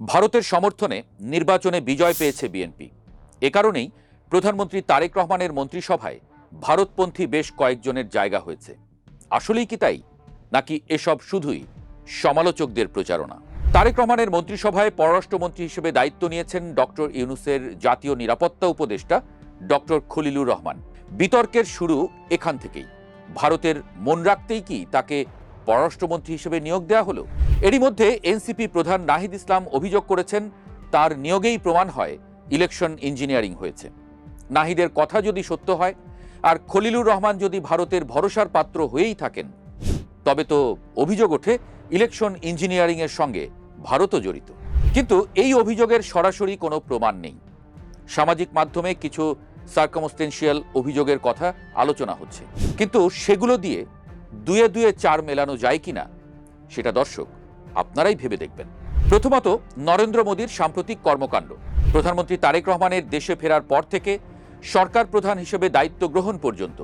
ভারতের সমর্থনে নির্বাচনে বিজয় পেয়েছে বিএনপি। এ কারণেই প্রধানমন্ত্রী তারেক রহমানের মন্ত্রিসভায় ভারতপন্থী বেশ কয়েকজনের জায়গা হয়েছে। আসলেই কি তাই? নাকি এসব শুধুই সমালোচকদের প্রচারণা? তারেক রহমানের মন্ত্রিসভায় পররাষ্ট্রমন্ত্রী হিসেবে দায়িত্ব নিয়েছেন ডক্টর ইউনুসের জাতীয় নিরাপত্তা উপদেষ্টা ডক্টর খলিলুর রহমান। বিতর্কের শুরু এখান থেকেই। ভারতের মন রাখতেই কি তাকে পররাষ্ট্রমন্ত্রী হিসেবে নিয়োগ দেওয়া হলো। এরই মধ্যে এনসিপি প্রধান নাহিদ ইসলাম অভিযোগ করেছেন, তার নিয়োগেই প্রমাণ হয়, ইলেকশন ইঞ্জিনিয়ারিং হয়েছে। নাহিদের কথা যদি সত্য হয়, আর খলিলুর রহমান যদি ভারতের ভরসার পাত্র হয়েই থাকেন, তবে তো অভিযোগ ওঠে ইলেকশন ইঞ্জিনিয়ারিংয়ের সঙ্গে ভারতও জড়িত। কিন্তু এই অভিযোগের সরাসরি কোনো প্রমাণ নেই। সামাজিক মাধ্যমে কিছু সার্কামস্টেন্সিয়াল অভিযোগের কথা আলোচনা হচ্ছে। কিন্তু সেগুলো দিয়ে দুয়ে দুয়ে চার মেলানো যায় কিনা, সেটা দর্শক আপনারাই ভেবে দেখবেন। প্রথমত, নরেন্দ্র মোদীর সাম্প্রতিক কর্মকাণ্ড। প্রধানমন্ত্রী তারেক রহমানের দেশে ফেরার পর থেকে সরকার প্রধান হিসেবে দায়িত্ব গ্রহণ পর্যন্ত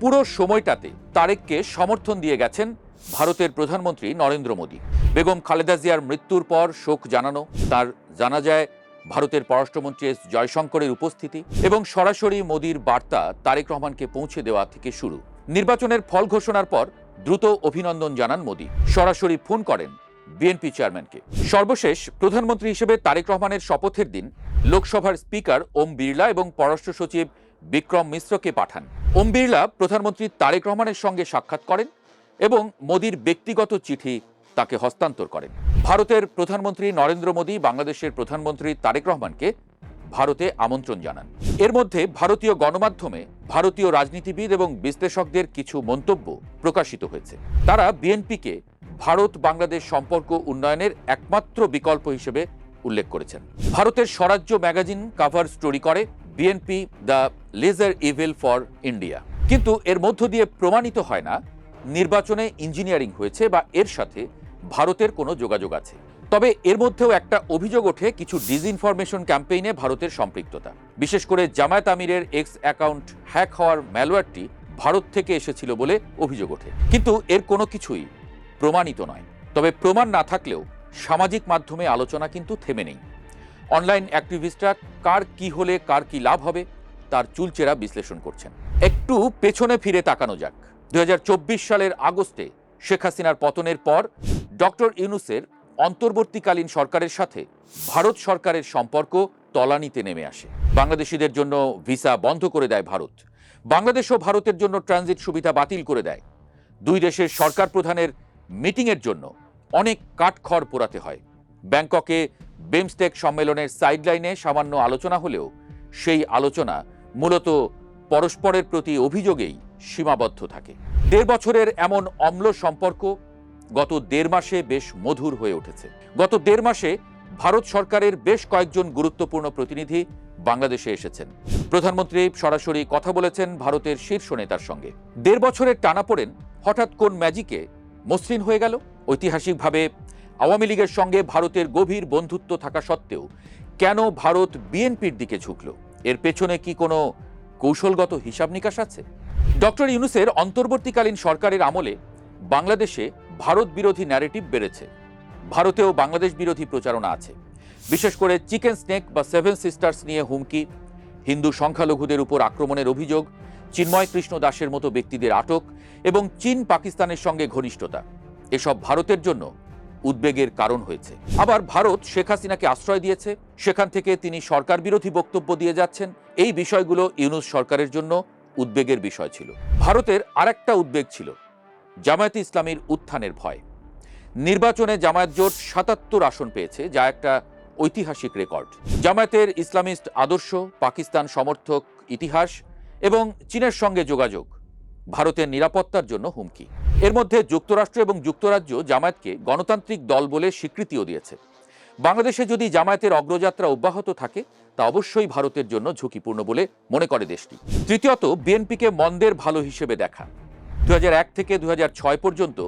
পুরো সময়টাতে তারেককে সমর্থন দিয়ে গেছেন ভারতের প্রধানমন্ত্রী নরেন্দ্র মোদী। বেগম খালেদা জিয়ার মৃত্যুর পর শোক জানানো, তার জানা যায়, ভারতের পররাষ্ট্রমন্ত্রী এস জয়শঙ্করের উপস্থিতি এবং সরাসরি মোদীর বার্তা তারেক রহমানকে পৌঁছে দেওয়া থেকে শুরু। নির্বাচনের ফল ঘোষণার পর দ্রুত অভিনন্দন জানান মোদী। সরাসরি ফোন করেন বিএনপি চেয়ারম্যানকে। সর্বশেষ প্রধানমন্ত্রী হিসেবে তারেক রহমানের শপথের দিন লোকসভার স্পিকার ওম বিড়লা এবং পররাষ্ট্র সচিব বিক্রম মিশ্রকে পাঠান। ওম বিড়লা প্রধানমন্ত্রী তারেক রহমানের সঙ্গে সাক্ষাৎ করেন এবং মোদীর ব্যক্তিগত চিঠি তাকে হস্তান্তর করেন। ভারতের প্রধানমন্ত্রী নরেন্দ্র মোদী, বাংলাদেশের প্রধানমন্ত্রী তারেক রহমানকে ভারতে আমন্ত্রণ জানান। এর মধ্যে ভারতীয় গণমাধ্যমে ভারতীয় রাজনীতিবিদ এবং বিশ্লেষকদের কিছু মন্তব্য প্রকাশিত হয়েছে। তারা বিএনপিকে ভারত বাংলাদেশ সম্পর্ক উন্নয়নের একমাত্র বিকল্প হিসেবে উল্লেখ করেছেন। ভারতের স্বরাজ্য ম্যাগাজিন কাভার স্টোরি করে BNP the lesser evil for India. কিন্তু এর মধ্য দিয়ে প্রমাণিত হয় না, নির্বাচনে ইঞ্জিনিয়ারিং হয়েছে বা এর সাথে ভারতের কোনো যোগাযোগ আছে। তবে এর মধ্যেও একটা অভিযোগ ওঠে কিছু ডিসইনফরমেশন ক্যাম্পেইনে ভারতের সম্পৃক্ততা। বিশেষ করে জামায়াত আমিরের এক্স অ্যাকাউন্ট হ্যাক হওয়ার ম্যালওয়্যারটি ভারত থেকে এসেছিল বলে অভিযোগ ওঠে। কিন্তু এর কোনো কিছুই প্রমাণিত নয়। তবে প্রমাণ না থাকলেও সামাজিক মাধ্যমে আলোচনা কিন্তু থেমে নেই। অনলাইন অ্যাক্টিভিস্টরা কার কি হলে কার কি লাভ হবে, তার চুলচেরা বিশ্লেষণ করছেন। একটু পেছনে ফিরে তাকানো যাক। দুই হাজার চব্বিশ সালের আগস্টে শেখ হাসিনার পতনের পর ডক্টর ইউনুসের অন্তর্বর্তীকালীন সরকারের সাথে ভারত সরকারের সম্পর্ক তলানিতে নেমে আসে। বাংলাদেশিদের জন্য ভিসা বন্ধ করে দেয় ভারত। বাংলাদেশও ভারতের জন্য ট্রানজিট সুবিধা বাতিল করে দেয়। দুই দেশের সরকার প্রধানের মিটিংয়ের জন্য অনেক কাঠখড় পোড়াতে হয়। ব্যাংককে বেমস্টেক সম্মেলনের সাইডলাইনে সামান্য আলোচনা হলেও সেই আলোচনা মূলত পরস্পরের প্রতি অভিযোগেই সীমাবদ্ধ থাকে। দেড় বছরের এমন অম্ল সম্পর্ক গত দেড় মাসে বেশ মধুর হয়ে উঠেছে। গত দেড় মাসে ভারত সরকারের বেশ কয়েকজন গুরুত্বপূর্ণ প্রতিনিধি বাংলাদেশে এসেছেন। প্রধানমন্ত্রী সরাসরি কথা বলেছেন ভারতের শীর্ষ নেতার সঙ্গে। দেড় বছরের টানাপোড়েন হঠাৎ কোন ম্যাজিকে মসৃণ হয়ে গেল? ঐতিহাসিকভাবে আওয়ামী লীগের সঙ্গে ভারতের গভীর বন্ধুত্ব থাকা সত্ত্বেও কেন ভারত বিএনপির দিকে ঝুঁকল? এর পেছনে কি কোনো কৌশলগত হিসাব নিকাশ আছে? ডক্টর ইউনুসের অন্তর্বর্তীকালীন সরকারের আমলে বাংলাদেশে ভারত বিরোধী ন্যারেটিভ বেড়েছে। ভারতেও বাংলাদেশ বিরোধী প্রচারণা আছে। বিশেষ করে চিকেন স্নেক বা সেভেন সিস্টার্স নিয়ে হুমকি, হিন্দু সংখ্যালঘুদের উপর আক্রমণের অভিযোগ, চিন্ময় কৃষ্ণ দাসের মতো ব্যক্তিদের আটক এবং চীন পাকিস্তানের সঙ্গে ঘনিষ্ঠতা। এসব ভারতের জন্য উদ্বেগের কারণ হয়েছে। আবার ভারত শেখ হাসিনাকে আশ্রয় দিয়েছে। সেখান থেকে তিনি সরকার বিরোধী বক্তব্য দিয়ে যাচ্ছেন। এই বিষয়গুলো ইউনুস সরকারের জন্য উদ্বেগের বিষয় ছিল। ভারতের আরেকটা উদ্বেগ ছিল। জামায়াতে ইসলামীর উত্থানের ভয়। নির্বাচনে জামায়াত জোট সাতাত্তর আসন পেয়েছে, যা একটা ঐতিহাসিক রেকর্ড। জামায়াতের ইসলামিস্ট আদর্শ, পাকিস্তান সমর্থক ইতিহাস এবং চীনের সঙ্গে যোগাযোগ, ভারতের নিরাপত্তার জন্য হুমকি। এর মধ্যে যুক্তরাষ্ট্র এবং যুক্তরাজ্য জামায়াতকে গণতান্ত্রিক দল বলে স্বীকৃতিও দিয়েছে। বাংলাদেশে যদি জামায়াতের অগ্রযাত্রা অব্যাহত থাকে, তা অবশ্যই ভারতের জন্য ঝুঁকিপূর্ণ বলে মনে করে দেশটি। তৃতীয়ত, বিএনপিকে মন্দের ভালো হিসেবে দেখা। এক থেকে দু হাজার ছয় পর্যন্ত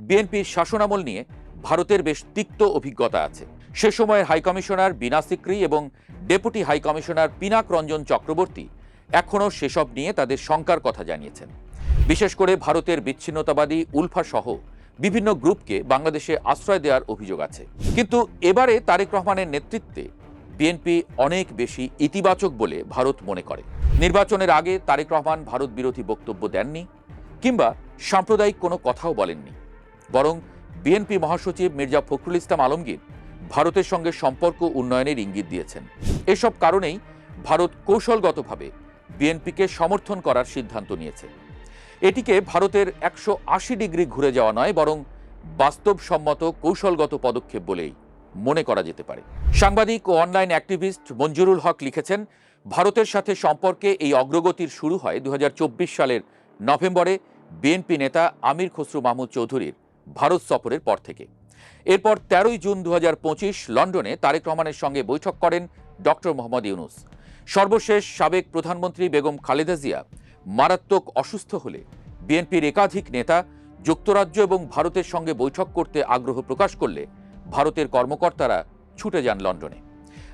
বিএনপির শাসনামল নিয়ে ভারতের বেশ তিক্ত অভিজ্ঞতা আছে। সে সময়ের হাইকমিশনার বিনা সিক্রি এবং deputy high commissioner Pinak Ranjan Chakravarty এখনও সেসব নিয়ে তাদের শঙ্কার কথা জানিয়েছেন। বিশেষ করে ভারতের বিচ্ছিন্নতাবাদী উলফা সহ বিভিন্ন গ্রুপকে বাংলাদেশে আশ্রয় দেওয়ার অভিযোগ আছে। কিন্তু এবারে তারেক রহমানের নেতৃত্বে বিএনপি অনেক বেশি ইতিবাচক বলে ভারত মনে করে। নির্বাচনের আগে তারেক রহমান ভারত বিরোধী বক্তব্য দেননি কিংবা সাম্প্রদায়িক কোনো কথাও বলেননি। বরং বিএনপি মহাসচিব মির্জা ফখরুল ইসলাম আলমগীর ভারতের সঙ্গে সম্পর্ক উন্নয়নের ইঙ্গিত দিয়েছেন। এসব কারণেই ভারত কৌশলগতভাবে বিএনপিকে সমর্থন করার সিদ্ধান্ত নিয়েছে। এটিকে ভারতের একশো আশি ডিগ্রি ঘুরে যাওয়া নয়, বরং বাস্তবসম্মত কৌশলগত পদক্ষেপ বলেই মনে করা যেতে পারে। সাংবাদিক ও অনলাইন অ্যাক্টিভিস্ট মঞ্জুরুল হক লিখেছেন, ভারতের সাথে সম্পর্কে এই অগ্রগতির শুরু হয় দু হাজার চব্বিশ সালের নভেম্বরে বিএনপি নেতা আমির খসরু মাহমুদ চৌধুরীর ভারত সফরের পর থেকে। এরপর তেরোই জুন দু হাজার পঁচিশ লন্ডনে তারেক রহমানের সঙ্গে বৈঠক করেন ডক্টর মোহাম্মদ ইউনুস। সর্বশেষ সাবেক প্রধানমন্ত্রী বেগম খালেদা জিয়া মারাত্মক অসুস্থ হলে বিএনপির একাধিক নেতা যুক্তরাজ্য এবং ভারতের সঙ্গে বৈঠক করতে আগ্রহ প্রকাশ করলে ভারতের কর্মকর্তারা ছুটে যান লন্ডনে।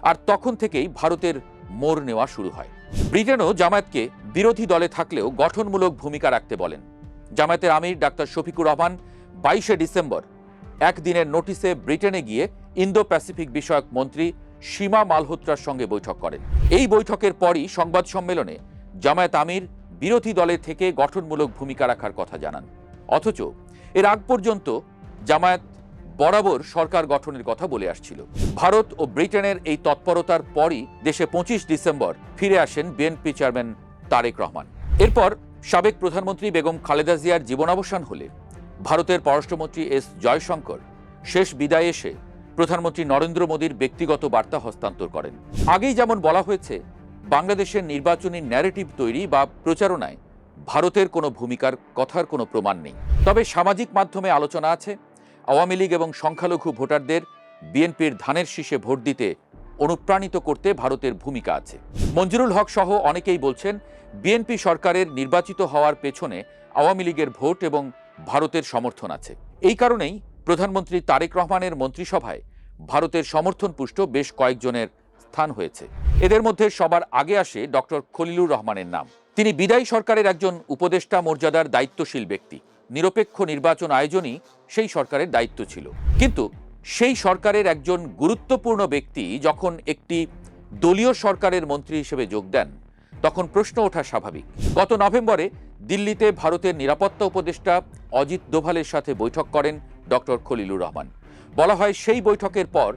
আর তখন থেকেই ভারতের মোড় নেওয়া শুরু হয়। ব্রিটেনও জামায়াতকে বিরোধী দলে থাকলেও গঠনমূলক ভূমিকা রাখতে বলেন। জামায়াতের আমির ডাক্তার শফিকুর রহমান বাইশে ডিসেম্বর একদিনের নোটিশে ব্রিটেনে গিয়ে ইন্দো প্যাসিফিক বিষয়ক মন্ত্রী সীমা মালহোত্রার সঙ্গে বৈঠক করেন। এই বৈঠকের পরই সংবাদ সম্মেলনে জামায়াত আমির বিরোধী দলে থেকে গঠনমূলক ভূমিকা রাখার কথা জানান। অথচ এর আগ পর্যন্ত জামায়াত বরাবর সরকার গঠনের কথা বলে আসছিল। ভারত ও ব্রিটেনের এই তৎপরতার পরই দেশে পঁচিশ ডিসেম্বর ফিরে আসেন বিএনপি চেয়ারম্যান তারেক রহমান। এরপর সাবেক প্রধানমন্ত্রী বেগম খালেদা জিয়ার জীবনাবসান হলে ভারতের পররাষ্ট্রমন্ত্রী এস জয়শঙ্কর শেষ বিদায় এসে প্রধানমন্ত্রী নরেন্দ্র মোদীর ব্যক্তিগত বার্তা হস্তান্তর করেন। আগেই যেমন বলা হয়েছে, বাংলাদেশের নির্বাচনী ন্যারেটিভ তৈরি বা প্রচারণায় ভারতের কোনো ভূমিকার কথার কোনো প্রমাণ নেই। তবে সামাজিক মাধ্যমে আলোচনা আছে, আওয়ামী লীগ এবং সংখ্যালঘু ভোটারদের বিএনপির ধানের শীষে ভোট দিতে অনুপ্রাণিত করতে ভারতের ভূমিকা আছে। মঞ্জুরুল হক সহ অনেকেই বলছেন বিএনপি সরকারের নির্বাচিত হওয়ার পেছনে আওয়ামী লীগের ভোট এবং ভারতের সমর্থন আছে। এই কারণেই প্রধানমন্ত্রী তারেক রহমানের মন্ত্রিসভায় ভারতের সমর্থন পুষ্ট বেশ কয়েকজনের স্থান হয়েছে। এদের মধ্যে সবার আগে আসে ডক্টর খলিলুর রহমানের নাম। তিনি বিদায়ী সরকারের একজন উপদেষ্টা মর্যাদার দায়িত্বশীল ব্যক্তি। নিরপেক্ষ নির্বাচন আয়োজনই সেই সরকারের দায়িত্ব ছিল। কিন্তু সেই সরকারের একজন গুরুত্বপূর্ণ ব্যক্তি যখন একটি দলীয় সরকারের মন্ত্রী হিসেবে যোগ দেন তখন প্রশ্ন ওঠা স্বাভাবিক। গত নভেম্বরে দিল্লিতে ভারতের নিরাপত্তা উপদেষ্টা অজিত দোভালের সাথে বৈঠক করেন ডক্টর খলিলুর রহমান। বলা হয় সেই বৈঠকের পর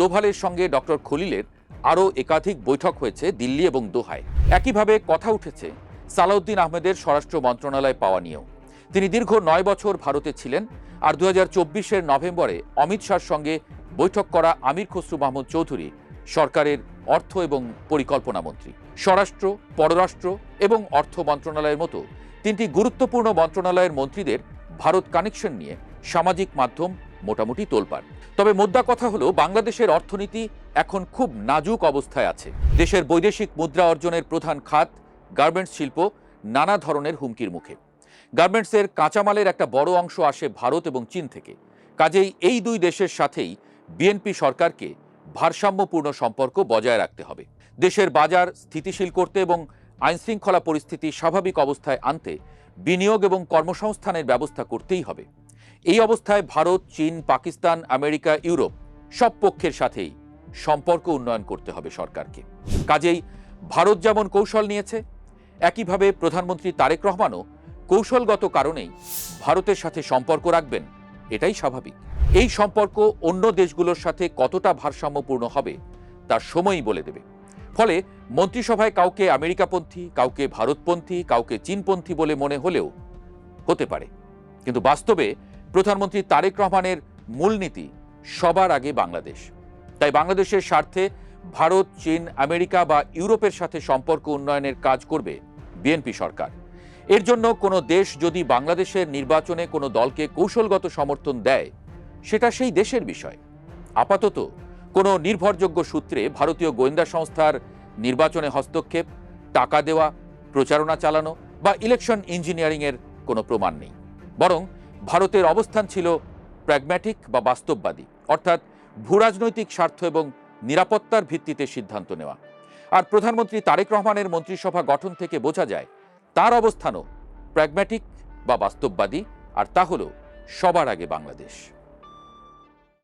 দোভালের সঙ্গে ডক্টর খলিলের আরও একাধিক বৈঠক হয়েছে দিল্লি এবং দোহায়। একইভাবে কথা উঠেছে সালাউদ্দিন আহমেদের স্বরাষ্ট্র মন্ত্রণালয় পাওয়া নিয়েও। তিনি দীর্ঘ নয় বছর ভারতে ছিলেন আর দু হাজার নভেম্বরে অমিত শাহর সঙ্গে বৈঠক করা আমির খসরু মাহমুদ চৌধুরী সরকারের অর্থ এবং পরিকল্পনা মন্ত্রী, স্বরাষ্ট্র, পররাষ্ট্র এবং অর্থ মন্ত্রণালয়ের মতো তিনটি গুরুত্বপূর্ণ মন্ত্রণালয়ের মন্ত্রীদের ভারত কানেকশন নিয়ে সামাজিক মাধ্যম মোটামুটি তোলপাড়। তবে মোদ্দা কথা হলো, বাংলাদেশের অর্থনীতি এখন খুব নাজুক অবস্থায় আছে। দেশের বৈদেশিক মুদ্রা অর্জনের প্রধান খাত, গার্মেন্টস শিল্প, নানা ধরনের হুমকির মুখে। গার্মেন্টসের কাঁচামালের একটা বড় অংশ আসে ভারত এবং চীন থেকে। কাজেই এই দুই দেশের সাথেই বিএনপি সরকারকে ভারসাম্যপূর্ণ সম্পর্ক বজায় রাখতে হবে। দেশের বাজার স্থিতিশীল করতে এবং আইনশৃঙ্খলা পরিস্থিতি স্বাভাবিক অবস্থায় আনতে বিনিয়োগ এবং কর্মসংস্থানের ব্যবস্থা করতেই হবে। এই অবস্থায় ভারত, চীন, পাকিস্তান, আমেরিকা, ইউরোপ সব পক্ষের সাথেই সম্পর্ক উন্নয়ন করতে হবে সরকারকে। কাজেই ভারত যেমন কৌশল নিয়েছে, একইভাবে প্রধানমন্ত্রী তারেক রহমানও কৌশলগত কারণেই ভারতের সাথে সম্পর্ক রাখবেন এটাই স্বাভাবিক। এই সম্পর্ক অন্য দেশগুলোর সাথে কতটা ভারসাম্যপূর্ণ হবে তার সময়ই বলে দেবে। ফলে মন্ত্রিসভায় কাউকে আমেরিকাপন্থী, কাউকে ভারতপন্থী, কাউকে চীনপন্থী বলে মনে হলেও হতে পারে। কিন্তু বাস্তবে প্রধানমন্ত্রী তারেক রহমানের মূলনীতি সবার আগে বাংলাদেশ। তাই বাংলাদেশের স্বার্থে ভারত, চীন, আমেরিকা বা ইউরোপের সাথে সম্পর্ক উন্নয়নের কাজ করবে বিএনপি সরকার। এর জন্য কোনো দেশ যদি বাংলাদেশের নির্বাচনে কোনো দলকে কৌশলগত সমর্থন দেয়, সেটা সেই দেশের বিষয়। আপাতত কোনো নির্ভরযোগ্য সূত্রে ভারতীয় গোয়েন্দা সংস্থার নির্বাচনে হস্তক্ষেপ, টাকা দেওয়া, প্রচারণা চালানো বা ইলেকশন ইঞ্জিনিয়ারিংয়ের কোনো প্রমাণ নেই। বরং ভারতের অবস্থান ছিল প্র্যাগম্যাটিক বা বাস্তববাদী, অর্থাৎ ভূরাজনৈতিক স্বার্থ এবং নিরাপত্তার ভিত্তিতে সিদ্ধান্ত নেওয়া। আর প্রধানমন্ত্রী তারেক রহমানের মন্ত্রিসভা গঠন থেকে বোঝা যায় তার অবস্থানও প্র্যাগম্যাটিক বা বাস্তববাদী আর তা হল সবার আগে বাংলাদেশ।